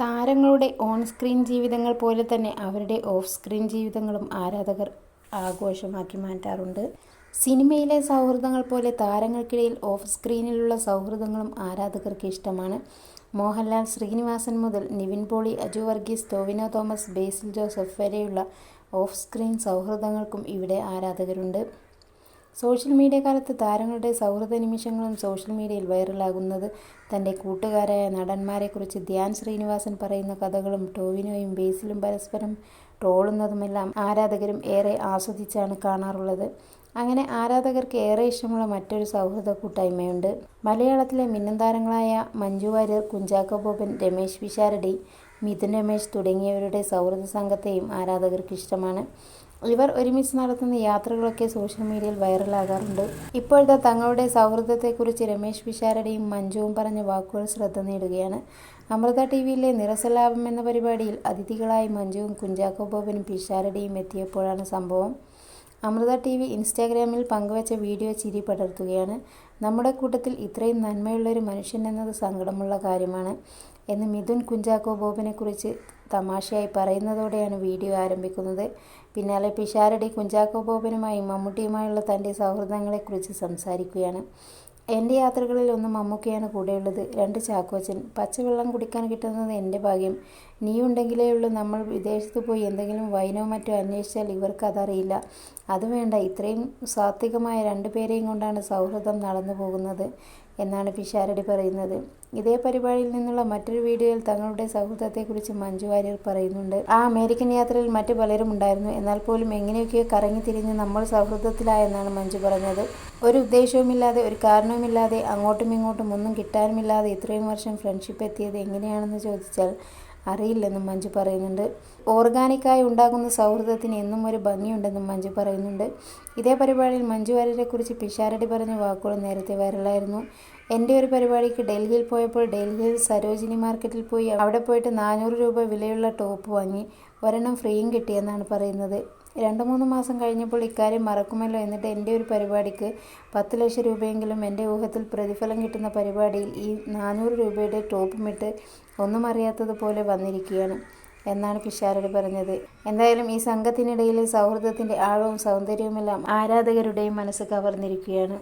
താരങ്ങളുടെ on screen ജീവിതങ്ങൾ പോലെ തന്നെ അവരുടെ ഓഫ് സ്ക്രീൻ ജീവിതങ്ങളും ആരാധകർ ആഘോഷമാക്കി മാറ്റാറുണ്ട്. സിനിമയിലെ സൗഹൃദങ്ങൾ പോലെ താരങ്ങൾക്കിടയിൽ ഓഫ് സ്ക്രീനിലുള്ള സൗഹൃദങ്ങളും ആരാധകർക്ക് ഇഷ്ടമാണ്. മോഹൻലാൽ ശ്രീനിവാസൻ മുതൽ നിവിൻ പോളി അജു വർഗീസ് ടോവിനോ തോമസ് ബേസിൽ ജോസഫ് വരെയുള്ള ഓഫ് സ്ക്രീൻ സൗഹൃദങ്ങൾക്കും ഇവിടെ ആരാധകരുണ്ട്. സോഷ്യൽ മീഡിയ കാലത്ത് താരങ്ങളുടെ സൗഹൃദ നിമിഷങ്ങളും സോഷ്യൽ മീഡിയയിൽ വൈറലാകുന്നത് തന്റെ കൂട്ടുകാരായ നടന്മാരെക്കുറിച്ച് ധ്യാൻ ശ്രീനിവാസൻ പറയുന്ന കഥകളും ടോവിനോയും ബേസിലും പരസ്പരം ട്രോളുന്നതുമെല്ലാം ആരാധകരും ഏറെ ആസ്വദിച്ചാണ് കാണാറുള്ളത്. അങ്ങനെ ആരാധകർക്ക് ഏറെ ഇഷ്ടമുള്ള മറ്റൊരു സൗഹൃദ കൂട്ടായ്മയുണ്ട്. മലയാളത്തിലെ മിന്നം താരങ്ങളായ മഞ്ജു വാര്യർ കുഞ്ചാക്കോ ബോബൻ രമേശ് വിശാരടി മിഥുൻ രമേശ് തുടങ്ങിയവരുടെ സൗഹൃദ സംഘത്തെയും ആരാധകർക്ക് ഇഷ്ടമാണ് ഇവർ ഒരുമിച്ച് നടത്തുന്ന യാത്രകളൊക്കെ സോഷ്യൽ മീഡിയയിൽ വൈറലാകാറുണ്ട്. ഇപ്പോഴത്തെ തങ്ങളുടെ സൗഹൃദത്തെക്കുറിച്ച് രമേശ് പിഷാരടിയും മഞ്ജുവും പറഞ്ഞ വാക്കുകൾ ശ്രദ്ധ നേടുകയാണ്. അമൃത ടി വിയിലെ നിരസലാഭം എന്ന പരിപാടിയിൽ അതിഥികളായി മഞ്ജുവും കുഞ്ചാക്കോ ബോബനും പിഷാരടിയും എത്തിയപ്പോഴാണ് സംഭവം. അമൃത ടി വി ഇൻസ്റ്റാഗ്രാമിൽ പങ്കുവച്ച വീഡിയോ ചിരി പടർത്തുകയാണ്. നമ്മുടെ കൂട്ടത്തിൽ ഇത്രയും നന്മയുള്ളൊരു മനുഷ്യൻ എന്നത് സങ്കടമുള്ള കാര്യമാണ്. എന്ന് മിഥുൻ കുഞ്ചാക്കോ ബോബനെക്കുറിച്ച് തമാശയായി പറയുന്നതോടെയാണ് വീഡിയോ ആരംഭിക്കുന്നത്. പിന്നാലെ പിഷാരടി കുഞ്ചാക്കോ ബോബനുമായി മമ്മൂട്ടിയുമായുള്ള തന്റെ സൗഹൃദങ്ങളെക്കുറിച്ച് സംസാരിക്കുകയാണ്. എന്റെ യാത്രകളിൽ ഒന്ന് മമ്മൂക്കയാണ് കൂടെയുള്ളത്. രണ്ട് ചാക്കോച്ചൻ പച്ചവെള്ളം കുടിക്കാൻ കിട്ടുന്നത് എന്റെ ഭാഗ്യം. നീ ഉണ്ടെങ്കിലേ ഉള്ളൂ. നമ്മൾ വിദേശത്ത് പോയി എന്തെങ്കിലും വൈനോ മറ്റോ അന്വേഷിച്ചാൽ ഇവർക്ക് അതറിയില്ല. അത് വേണ്ട. ഇത്രയും സാത്വികമായ രണ്ടുപേരെയും കൊണ്ടാണ് സൗഹൃദം നടന്നു പോകുന്നത് എന്നാണ് പിഷാരടി പറയുന്നത്. ഇതേ പരിപാടിയിൽ നിന്നുള്ള മറ്റൊരു വീഡിയോയിൽ തങ്ങളുടെ സൗഹൃദത്തെക്കുറിച്ച് മഞ്ജു വാര്യർ പറയുന്നുണ്ട്. ആ അമേരിക്കൻ യാത്രയിൽ മറ്റു പലരും ഉണ്ടായിരുന്നു. എന്നാൽ പോലും എങ്ങനെയൊക്കെയോ കറങ്ങി തിരിഞ്ഞ് നമ്മൾ സൗഹൃദത്തിലായെന്നാണ് മഞ്ജു പറഞ്ഞത്. ഒരു ഉദ്ദേശവുമില്ലാതെ ഒരു കാരണവുമില്ലാതെ അങ്ങോട്ടും ഇങ്ങോട്ടും ഒന്നും കിട്ടാനുമില്ലാതെ ഇത്രയും വർഷം ഫ്രണ്ട്ഷിപ്പ് എത്തിയത് എങ്ങനെയാണെന്ന് ചോദിച്ചാൽ അറിയില്ലെന്നും മഞ്ജു പറയുന്നുണ്ട്. ഓർഗാനിക്കായി ഉണ്ടാകുന്ന സൗഹൃദത്തിന് എന്നും ഒരു ഭംഗിയുണ്ടെന്നും മഞ്ജു പറയുന്നുണ്ട്. ഇതേ പരിപാടിയിൽ മഞ്ജു വാര്യരെക്കുറിച്ച് പിഷാരടി പറഞ്ഞ വാക്കുകൾ നേരത്തെ വൈറലായിരുന്നു. എന്റെ ഒരു പരിപാടിക്ക് ഡൽഹിയിൽ പോയപ്പോൾ ഡൽഹിയിൽ സരോജിനി മാർക്കറ്റിൽ പോയി അവിടെ പോയിട്ട് നാനൂറ് രൂപ വിലയുള്ള ടോപ്പ് വാങ്ങി ഒരെണ്ണം ഫ്രീയും കിട്ടിയെന്നാണ് പറയുന്നത്. രണ്ട് മൂന്ന് മാസം കഴിഞ്ഞപ്പോൾ ഇക്കാര്യം മറക്കുമല്ലോ എന്നിട്ട് എന്റെ ഒരു പരിപാടിക്ക് പത്ത് ലക്ഷം രൂപയെങ്കിലും എന്റെ ഊഹത്തിൽ പ്രതിഫലം കിട്ടുന്ന പരിപാടിയിൽ ഈ നാനൂറ് രൂപയുടെ ടോപ്പുമിട്ട് ഒന്നും അറിയാത്തതുപോലെ വന്നിരിക്കുകയാണ് എന്നാണ് പിഷാരടി പറഞ്ഞത്. എന്തായാലും ഈ സംഘത്തിനിടയിലെ സൗഹൃദത്തിന്റെ ആഴവും സൗന്ദര്യവുമെല്ലാം ആരാധകരുടെയും മനസ്സ് കവർന്നിരിക്കുകയാണ്.